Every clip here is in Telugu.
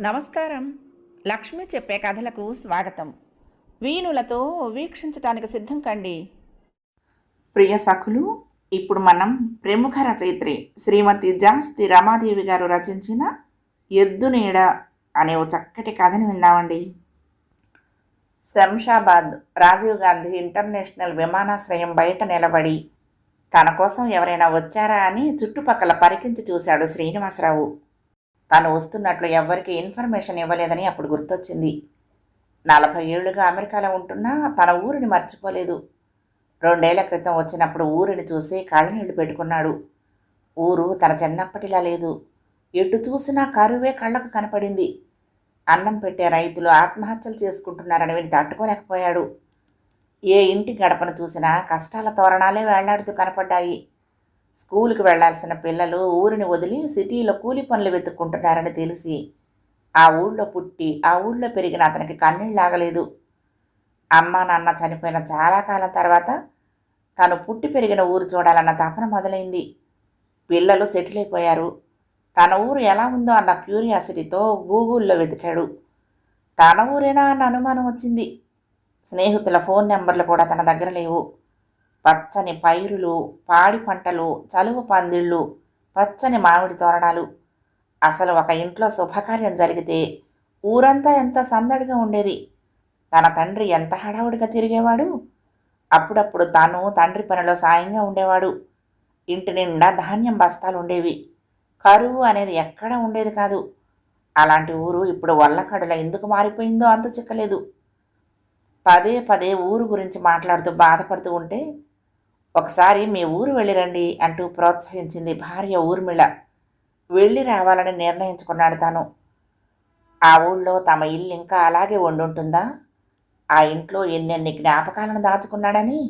నమస్కారం. లక్ష్మి చెప్పే కథలకు స్వాగతం. వీణులతో వీక్షించటానికి సిద్ధం కండి. ప్రియ సఖులు ఇప్పుడు మనం ప్రముఖ రచయిత్రి శ్రీమతి జాస్తి రమాదేవి గారు రచించిన ఎద్దు నీడ అనే ఓ చక్కటి కథని విందామండి. శంషాబాద్ రాజీవ్ గాంధీ ఇంటర్నేషనల్ విమానాశ్రయం బయట నిలబడి తన కోసం ఎవరైనా వచ్చారా అని చుట్టుపక్కల పరికించి చూశాడు శ్రీనివాసరావు. తాను వస్తున్నట్లు ఎవ్వరికీ ఇన్ఫర్మేషన్ ఇవ్వలేదని అప్పుడు గుర్తొచ్చింది. నలభై ఏళ్ళుగా అమెరికాలో ఉంటున్నా తన ఊరిని మర్చిపోలేదు. రెండేళ్ళ క్రితం వచ్చినప్పుడు ఊరిని చూసి కళ్ళనీళ్ళు పెట్టుకున్నాడు. ఊరు తన చిన్నప్పటిలా లేదు. ఎటు చూసినా కరువే కళ్ళకు కనపడింది. అన్నం పెట్టే రైతులు ఆత్మహత్యలు చేసుకుంటున్నారని విని తట్టుకోలేకపోయాడు. ఏ ఇంటి గడపను చూసినా కష్టాల తోరణాలే వేళ్ళాడుతూ కనపడ్డాయి. స్కూలుకు వెళ్ళాల్సిన పిల్లలు ఊరిని వదిలి సిటీలో కూలి పనులు వెతుక్కుంటున్నారని తెలిసి ఆ ఊళ్ళో పుట్టి ఆ ఊళ్ళో పెరిగిన అతనికి కన్నీళ్ళాగలేదు అమ్మ నాన్న చనిపోయిన చాలా కాలం తర్వాత తను పుట్టి పెరిగిన ఊరు చూడాలన్న తపన మొదలైంది. పిల్లలు సెటిల్ అయిపోయారు. తన ఊరు ఎలా ఉందో అన్న క్యూరియాసిటీతో గూగుల్లో వెతికాడు. తన ఊరేనా అన్న అనుమానం వచ్చింది. స్నేహితుల ఫోన్ నెంబర్లు కూడా తన దగ్గర లేవు. పచ్చని పైరులు పాడి పంటలు చలువ పందిళ్ళు పచ్చని మామిడి తోరణాలు. అసలు ఒక ఇంట్లో శుభకార్యం జరిగితే ఊరంతా ఎంత సందడిగా ఉండేది. తన తండ్రి ఎంత హడావుడిగా తిరిగేవాడు? అప్పుడప్పుడు తాను తండ్రి పనిలో సాయంగా ఉండేవాడు. ఇంటి నిండా ధాన్యం బస్తాలు ఉండేవి. కరువు అనేది ఎక్కడా ఉండేది కాదు. అలాంటి ఊరు ఇప్పుడు వల్లకడుల ఎందుకు మారిపోయిందో అంత చిక్కలేదు. పదే పదే ఊరు గురించి మాట్లాడుతూ బాధపడుతూ ఉంటే ఒకసారి మీ ఊరు వెళ్ళిరండి అంటూ ప్రోత్సహించింది భార్య ఊర్మిళ. వెళ్ళి రావాలని నిర్ణయించుకున్నాడు తాను. ఆ ఊళ్ళో తమ ఇల్లు ఇంకా అలాగే వండుంటుందా ఆ ఇంట్లో ఎన్నెన్ని జ్ఞాపకాలను దాచుకున్నాడని?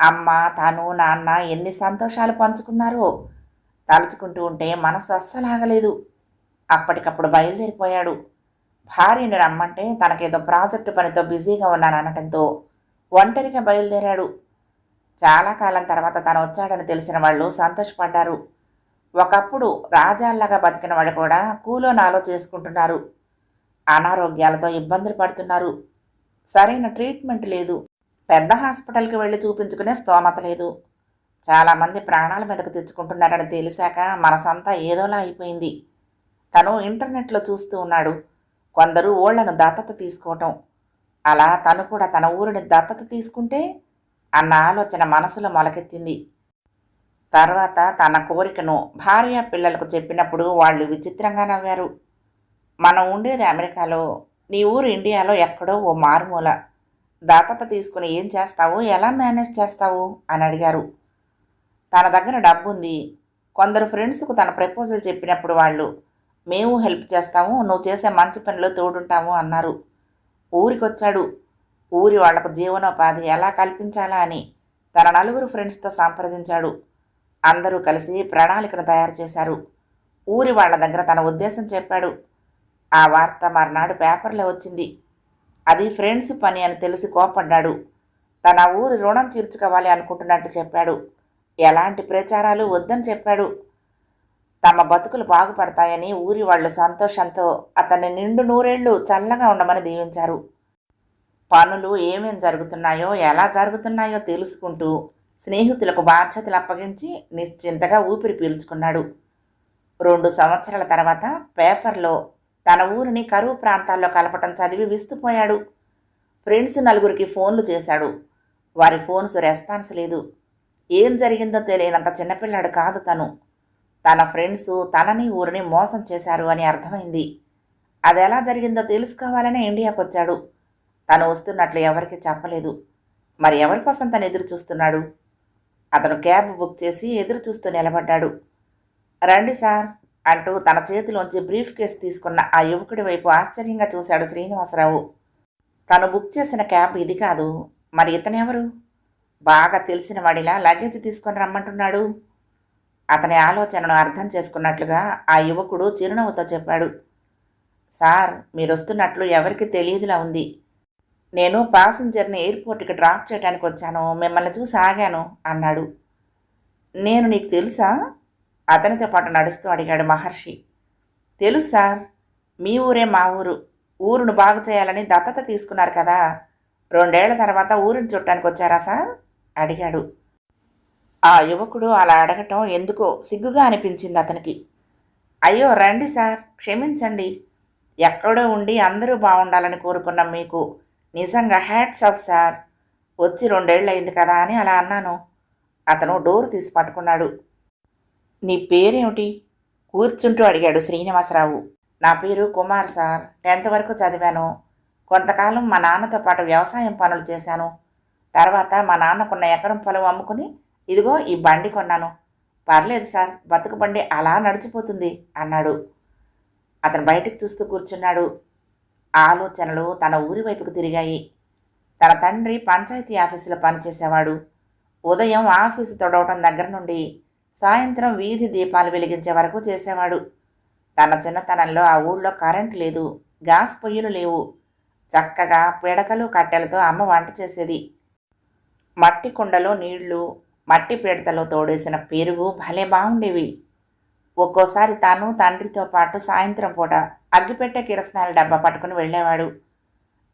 అమ్మ తాను నాన్న ఎన్ని సంతోషాలు పంచుకున్నారో? తలుచుకుంటూ ఉంటే మనసు అస్సలాగలేదు. అప్పటికప్పుడు బయలుదేరిపోయాడు. భార్యని రమ్మంటే తనకేదో ప్రాజెక్టు పనితో బిజీగా ఉన్నాననటంతో ఒంటరిగా బయలుదేరాడు. చాలా కాలం తర్వాత తను వచ్చాడని తెలిసిన వాళ్ళు సంతోషపడ్డారు. ఒకప్పుడు రాజాల్లాగా బతికిన వాళ్ళు కూడా కూలో నాలో చేసుకుంటున్నారు అనారోగ్యాలతో ఇబ్బందులు పడుతున్నారు. సరైన ట్రీట్మెంట్ లేదు. పెద్ద హాస్పిటల్కి వెళ్ళి చూపించుకునే స్తోమత లేదు. చాలామంది ప్రాణాల మీదకు తెచ్చుకుంటున్నారని తెలిసాక మనసంతా ఏదోలా అయిపోయింది. తను ఇంటర్నెట్లో చూస్తూ ఉన్నాడు. కొందరు ఓళ్ళను దత్తత తీసుకోవటం. అలా తను కూడా తన ఊరిని దత్తత తీసుకుంటే అన్న ఆలోచన మనసులో మొలకెత్తింది. తర్వాత తన కోరికను భార్య పిల్లలకు చెప్పినప్పుడు వాళ్ళు విచిత్రంగా నవ్వారు. మనం ఉండేది అమెరికాలో నీ ఊరు ఇండియాలో ఎక్కడో ఓ మారుమూల. దత్తత తీసుకుని ఏం చేస్తావు ఎలా మేనేజ్ చేస్తావు? అని అడిగారు. తన దగ్గర డబ్బు ఉంది కొందరు ఫ్రెండ్స్కు తన ప్రపోజల్ చెప్పినప్పుడు వాళ్ళు మేము హెల్ప్ చేస్తాము నువ్వు చేసే మంచి పనిలో తోడుంటాము అన్నారు. ఊరికొచ్చాడు. ఊరి వాళ్ళకు జీవనోపాధి ఎలా కల్పించాలా అని తన నలుగురు ఫ్రెండ్స్తో సంప్రదించాడు. అందరూ కలిసి ప్రణాళికను తయారు చేశారు. ఊరి వాళ్ళ దగ్గర తన ఉద్దేశం చెప్పాడు. ఆ వార్త మర్నాడు పేపర్లో వచ్చింది. అది ఫ్రెండ్స్ పని అని తెలిసి కోపడ్డాడు తన ఊరి రుణం తీర్చుకోవాలి అనుకుంటున్నట్టు చెప్పాడు. ఎలాంటి ప్రచారాలు వద్దని చెప్పాడు. తమ బతుకులు బాగుపడతాయని ఊరి వాళ్ళు సంతోషంతో అతన్ని నిండు నూరేళ్ళు చల్లగా ఉండమని దీవించారు. పనులు ఏమేం జరుగుతున్నాయో ఎలా జరుగుతున్నాయో తెలుసుకుంటూ స్నేహితులకు బాధ్యతలు అప్పగించి నిశ్చింతగా ఊపిరి పీల్చుకున్నాడు. రెండు సంవత్సరాల తర్వాత పేపర్లో తన ఊరిని కరువు ప్రాంతాల్లో కలపటం చదివి విస్తుపోయాడు. ఫ్రెండ్స్ నలుగురికి ఫోన్లు చేశాడు. వారి ఫోన్స్ రెస్పాన్స్ లేదు. ఏం జరిగిందో తెలియనంత చిన్నపిల్లాడు కాదు తను. తన ఫ్రెండ్స్ తనని ఊరిని మోసం చేశారు అని అర్థమైంది. అది ఎలా జరిగిందో తెలుసుకోవాలనే ఇండియాకు వచ్చాడు తను వస్తున్నట్లు ఎవరికి చెప్పలేదు. మరి ఎవరి కోసం తను ఎదురు చూస్తున్నాడు? అతను క్యాబ్ బుక్ చేసి ఎదురు చూస్తూ నిలబడ్డాడు. రండి సార్ అంటూ తన చేతిలోంచి బ్రీఫ్ కేస్ తీసుకున్న ఆ యువకుడి వైపు ఆశ్చర్యంగా చూశాడు శ్రీనివాసరావు. తను బుక్ చేసిన క్యాబ్ ఇది కాదు. మరి ఇతనెవరు? బాగా తెలిసిన వాడిలా లగేజ్ తీసుకొని రమ్మంటున్నాడు. అతని ఆలోచనను అర్థం చేసుకున్నట్లుగా ఆ యువకుడు చిరునవ్వుతో చెప్పాడు. సార్ మీరు వస్తున్నట్లు ఎవరికి తెలియదులా ఉంది. నేను ప్యాసింజర్ని ఎయిర్పోర్ట్కి డ్రాప్ చేయడానికి వచ్చాను మిమ్మల్ని చూసి ఆగాను అన్నాడు. నేను నీకు తెలుసా? అతనితో పాటు నడుస్తూ అడిగాడు మహర్షి. తెలుసు సార్ మీ ఊరే మా ఊరు. ఊరును బాగు చేయాలని దత్తత తీసుకున్నారు కదా. రెండేళ్ళ తర్వాత ఊరిని చుట్టానికి వచ్చారా సార్? అడిగాడు. ఆ యువకుడు అలా అడగటం ఎందుకో సిగ్గుగా అనిపించింది అతనికి. అయ్యో రండి సార్ క్షమించండి. ఎక్కడో ఉండి అందరూ బాగుండాలని కోరుకున్నాం మీకు. నిజంగా హ్యాట్స్ ఆఫ్ సార్. వచ్చి రెండేళ్ళు అయింది కదా అని అలా అన్నాను. అతను డోర్ తీసి పట్టుకున్నాడు. నీ పేరేమిటి? కూర్చుంటూ అడిగాడు శ్రీనివాసరావు. నా పేరు కుమార్ సార్. టెన్త్ వరకు చదివాను. కొంతకాలం మా నాన్నతో పాటు వ్యవసాయం పనులు చేశాను. తర్వాత మా నాన్నకున్న ఎకరం పొలం అమ్ముకుని ఇదిగో ఈ బండి కొన్నాను. పర్లేదు సార్ బతుకు బండి అలా నడిచిపోతుంది అన్నాడు. అతను బయటకు చూస్తూ కూర్చున్నాడు. ఆలోచనలు తన ఊరి వైపుకు తిరిగాయి. తన తండ్రి పంచాయతీ ఆఫీసులో పనిచేసేవాడు. ఉదయం ఆఫీసు తొడవటం దగ్గర నుండి సాయంత్రం వీధి దీపాలు వెలిగించే వరకు చేసేవాడు. తన చిన్నతనంలో ఆ ఊళ్ళో కరెంట్ లేదు గ్యాస్ పొయ్యిలు లేవు. చక్కగా పిడకలు కట్టెలతో అమ్మ వంట చేసేది. మట్టి కుండలో నీళ్ళు మట్టి పీడతలో తోడేసిన పెరుగు భలే బాగుండేవి. ఒక్కోసారి తాను తండ్రితో పాటు సాయంత్రం పూట అగ్గిపెట్టె కిరసనాల డబ్బా పట్టుకుని వెళ్ళేవాడు.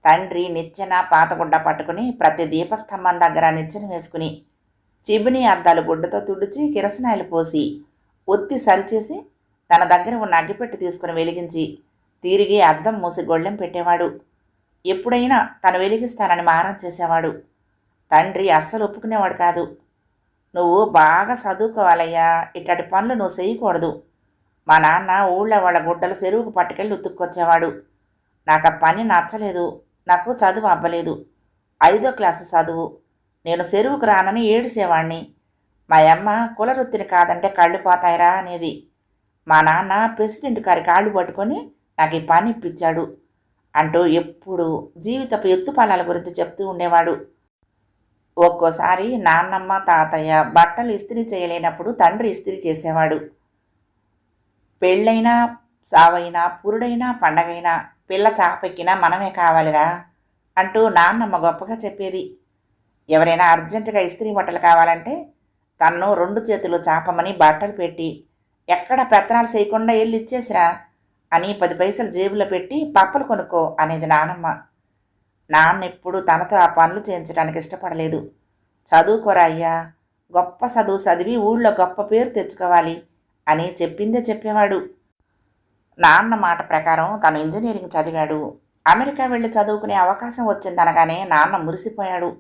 తండ్రి నిచ్చెన పాతగుడ్డ పట్టుకుని ప్రతి దీపస్తంభం దగ్గర నిచ్చెన వేసుకుని చిబిని అద్దాలు గుడ్డతో తుడిచి కిరసనాయలు పోసి ఒత్తి సరిచేసి తన దగ్గర ఉన్న అగ్గిపెట్టి తీసుకుని వెలిగించి తిరిగి అద్దం మూసి గొళ్ళెం పెట్టేవాడు. ఎప్పుడైనా తను వెలిగిస్తానని మారం చేసేవాడు. తండ్రి అస్సలు ఒప్పుకునేవాడు కాదు. నువ్వు బాగా చదువుకోవాలయ్యా ఇట్లాంటి పనులు నువ్వు చేయకూడదు. మా నాన్న ఊళ్ళో వాళ్ళ గుడ్డలు చెరువుకు పట్టుకెళ్ళి ఉతుక్కొచ్చేవాడు. నాకు ఆ పని నచ్చలేదు. నాకు చదువు అవ్వలేదు ఐదో క్లాసు చదువు. నేను చెరువుకు రానని ఏడిసేవాణ్ణి మా అమ్మ కులవృత్తిని కాదంటే కళ్ళు పోతాయిరా అనేది. మా నాన్న ప్రెసిడెంట్ గారి కాళ్ళు పట్టుకొని నాకు ఈ పని ఇప్పించాడు. అంటూ ఎప్పుడు జీవితపు ఎత్తుపాలాల గురించి చెప్తూ ఉండేవాడు. ఒక్కోసారి నాన్నమ్మ తాతయ్య బట్టలు ఇస్త్రీ చేయలేనప్పుడు తండ్రి ఇస్త్రీ చేసేవాడు. పెళ్ళైనా సావైనా పురుడైనా పండగైనా పిల్ల చాపెక్కినా మనమే కావాలిరా అంటూ నాన్నమ్మ గొప్పగా చెప్పేది. ఎవరైనా అర్జెంటుగా ఇస్త్రీ బట్టలు కావాలంటే తన్ను రెండు చేతులు చాపమని బట్టలు పెట్టి ఎక్కడ పెత్తనాలు చేయకుండా వెళ్ళి ఇచ్చేసిరా అని పది పైసలు జేబులో పెట్టి పప్పలు కొనుక్కో అనేది నానమ్మ. నాన్న ఎప్పుడు తనతో ఆ పనులు చేయించడానికి ఇష్టపడలేదు. చదువుకోరా అయ్యా గొప్ప చదువు చదివి ఊళ్ళో గొప్ప పేరు తెచ్చుకోవాలి అని చెప్పిందే చెప్పేవాడు. నాన్న మాట ప్రకారం తను ఇంజనీరింగ్ చదివాడు. అమెరికా వెళ్ళి చదువుకునే అవకాశం వచ్చిందనగానే నాన్న మురిసిపోయాడు.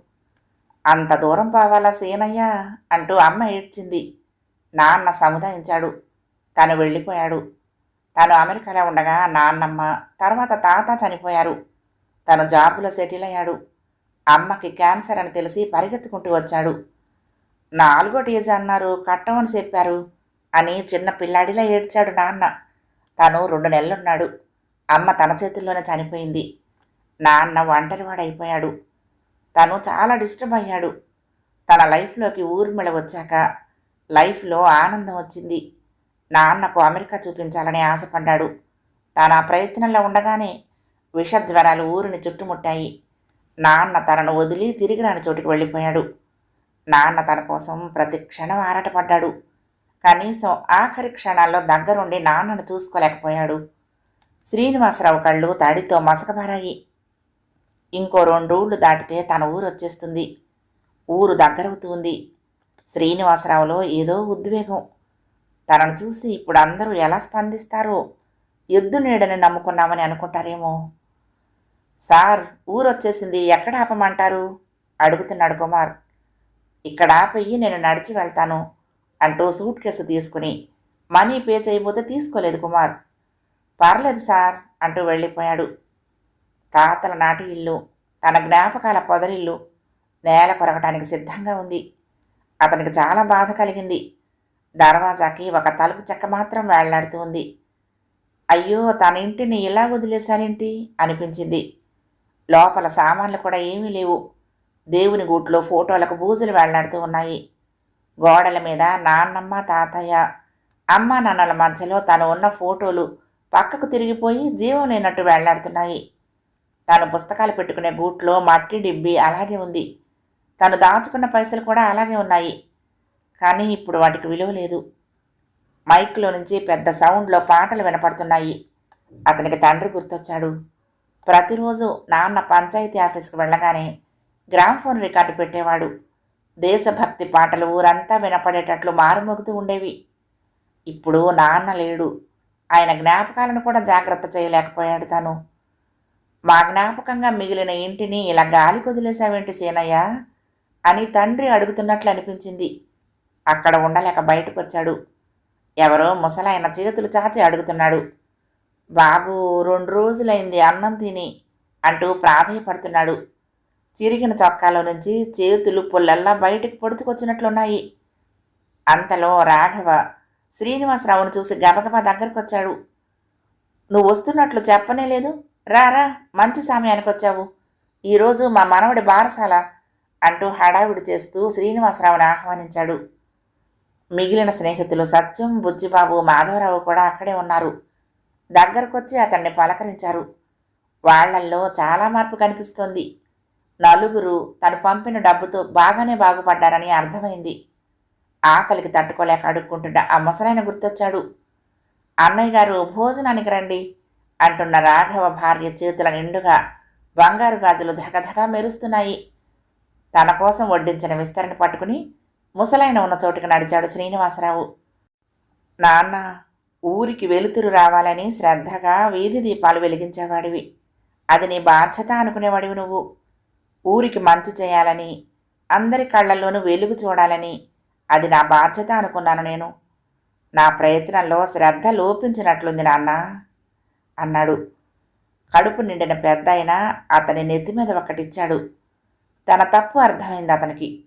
అంత దూరం పోవాలా సీనయ్యా? అంటూ అమ్మ ఏడ్చింది. నాన్న సముదాయించాడు. తను వెళ్ళిపోయాడు. తను అమెరికాలో ఉండగా నాన్నమ్మ తర్వాత తాత చనిపోయారు. తను జాబులో సెటిల్ అయ్యాడు. అమ్మకి క్యాన్సర్ అని తెలిసి పరిగెత్తుకుంటూ వచ్చాడు. నాలుగో డేజ్ అన్నారు కట్టమని చెప్పారు అని చిన్న పిల్లాడిలా ఏడ్చాడు నాన్న. తను రెండు నెలలున్నాడు. అమ్మ తన చేతుల్లోనే చనిపోయింది. నాన్న ఒంటరివాడైపోయాడు. తను చాలా డిస్టర్బ్ అయ్యాడు. తన లైఫ్లోకి ఊర్మిళ వచ్చాక లైఫ్లో ఆనందం వచ్చింది. నాన్నకు అమెరికా చూపించాలని ఆశపడ్డాడు. తన ప్రయత్నంలో ఉండగానే విషజ్వరాలు ఊరిని చుట్టుముట్టాయి. నాన్న తనను వదిలి తిరిగి రాని చోటికి వెళ్ళిపోయాడు. నాన్న తన కోసం ప్రతి క్షణం ఆరాటపడ్డాడు. కనీసం ఆఖరి క్షణాల్లో దగ్గరుండి నాన్నను చూసుకోలేకపోయాడు. శ్రీనివాసరావు కళ్ళు తడితో మసకబారాయి. ఇంకో రెండూళ్ళు దాటితే తన ఊరు వచ్చేస్తుంది. ఊరు దగ్గరవుతుంది. శ్రీనివాసరావులో ఏదో ఉద్వేగం. తనను చూసి ఇప్పుడు అందరూ ఎలా స్పందిస్తారో ఎద్దు నీడని నమ్ముకున్నామని అనుకుంటారేమో. సార్ ఊరొచ్చేసింది. ఎక్కడ ఆపమంటారు? అడుగుతున్నాడు కుమార్. ఇక్కడ ఆపయ్యి నేను నడిచి వెళ్తాను అంటూ సూట్ కేసు తీసుకుని మనీ పే చేయబోతే తీసుకోలేదు కుమార్. పర్లేదు సార్ అంటూ వెళ్ళిపోయాడు. తాతల నాటి ఇల్లు తన జ్ఞాపకాల పొదరిల్లు నేల కొరగటానికి సిద్ధంగా ఉంది. అతనికి చాలా బాధ కలిగింది. దర్వాజాకి ఒక తలుపు చెక్క మాత్రం వేళ్ళాడుతూ ఉంది. అయ్యో తన ఇంటిని ఇలా వదిలేశానేంటి అనిపించింది. లోపల సామాన్లు కూడా ఏమీ లేవు. దేవుని గూట్లో ఫోటోలకు బూజులు వేళ్ళాడుతూ ఉన్నాయి. గోడల మీద నాన్నమ్మ తాతయ్య అమ్మ నాన్నల మధ్యలో తను ఉన్న ఫోటోలు పక్కకు తిరిగిపోయి జీవం లేనట్టు వేళ్ళాడుతున్నాయి తాను పుస్తకాలు పెట్టుకునే గూట్లో మట్టి డిబ్బి అలాగే ఉంది. తను దాచుకున్న పైసలు కూడా అలాగే ఉన్నాయి. కానీ ఇప్పుడు వాటికి విలువ లేదు. మైక్లో నుంచి పెద్ద సౌండ్లో పాటలు వినపడుతున్నాయి. అతనికి తండ్రి గుర్తొచ్చాడు. ప్రతిరోజు నాన్న పంచాయతీ ఆఫీస్కి వెళ్ళగానే గ్రామ్ఫోన్ రికార్డు పెట్టేవాడు. దేశభక్తి పాటలు ఊరంతా వినపడేటట్లు మారుమోగుతూ ఉండేవి. ఇప్పుడు నాన్న లేడు. ఆయన జ్ఞాపకాలను కూడా జాగ్రత్త చేయలేకపోయాడు తను. మా జ్ఞాపకంగా మిగిలిన ఇంటిని ఇలా గాలి కుదిలేశావేంటి సీనయ్య? అని తండ్రి అడుగుతున్నట్లు అనిపించింది. అక్కడ ఉండలేక బయటకు వచ్చాడు ఎవరో ముసలాయన చేతులు చాచి అడుగుతున్నాడు. బాబు రెండు రోజులైంది అన్నం తిని అంటూ ప్రాధేయపడుతున్నాడు. చిరిగిన చొక్కాలో నుంచి చేతులు పుల్లల్లా బయటికి పొడుచుకొచ్చినట్లున్నాయి. అంతలో రాఘవ శ్రీనివాసరావును చూసి గబగబా దగ్గరకు వచ్చాడు నువ్వు వస్తున్నట్లు చెప్పనే లేదు. రారా మంచి సమయానికి వచ్చావు ఈరోజు మా మనవడి బారసాల అంటూ హడావిడి చేస్తూ శ్రీనివాసరావుని ఆహ్వానించాడు. మిగిలిన స్నేహితులు సత్యం బుజ్జిబాబు మాధవరావు కూడా అక్కడే ఉన్నారు. దగ్గరకొచ్చి అతన్ని పలకరించారు. వాళ్ళల్లో చాలా మార్పు కనిపిస్తోంది. నలుగురు తను పంపిన డబ్బుతో బాగానే బాగుపడ్డారని అర్థమైంది. ఆకలికి తట్టుకోలేక అడుక్కుంటున్న ఆ ముసలైన గుర్తొచ్చాడు. అన్నయ్య గారు భోజనానికి రండి అంటున్న రాఘవ భార్య చేతుల నిండుగా బంగారు గాజులు ధగధగా మెరుస్తున్నాయి. తన కోసం వడ్డించిన విస్తరణ పట్టుకుని ముసలైన ఉన్న చోటుకి నడిచాడు శ్రీనివాసరావు. నాన్న ఊరికి వెలుతురు రావాలని శ్రద్ధగా వీధి దీపాలు వెలిగించేవాడివి. అది నీ బాధ్యత అనుకునేవాడివి నువ్వు. ఊరికి మంచి చేయాలని అందరి కళ్ళల్లోనూ వెలుగు చూడాలని అది నా బాధ్యత అనుకున్నాను నేను. నా ప్రయత్నంలో శ్రద్ధ లోపించినట్లుంది నాన్న అన్నాడు. కడుపు నిండిన పెద్ద అయినా అతని నెత్తి మీద ఒకటిచ్చాడు. తన తప్పు అర్థమైంది అతనికి.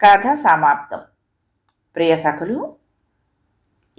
కథ సమాప్తం. ప్రియ సఖులు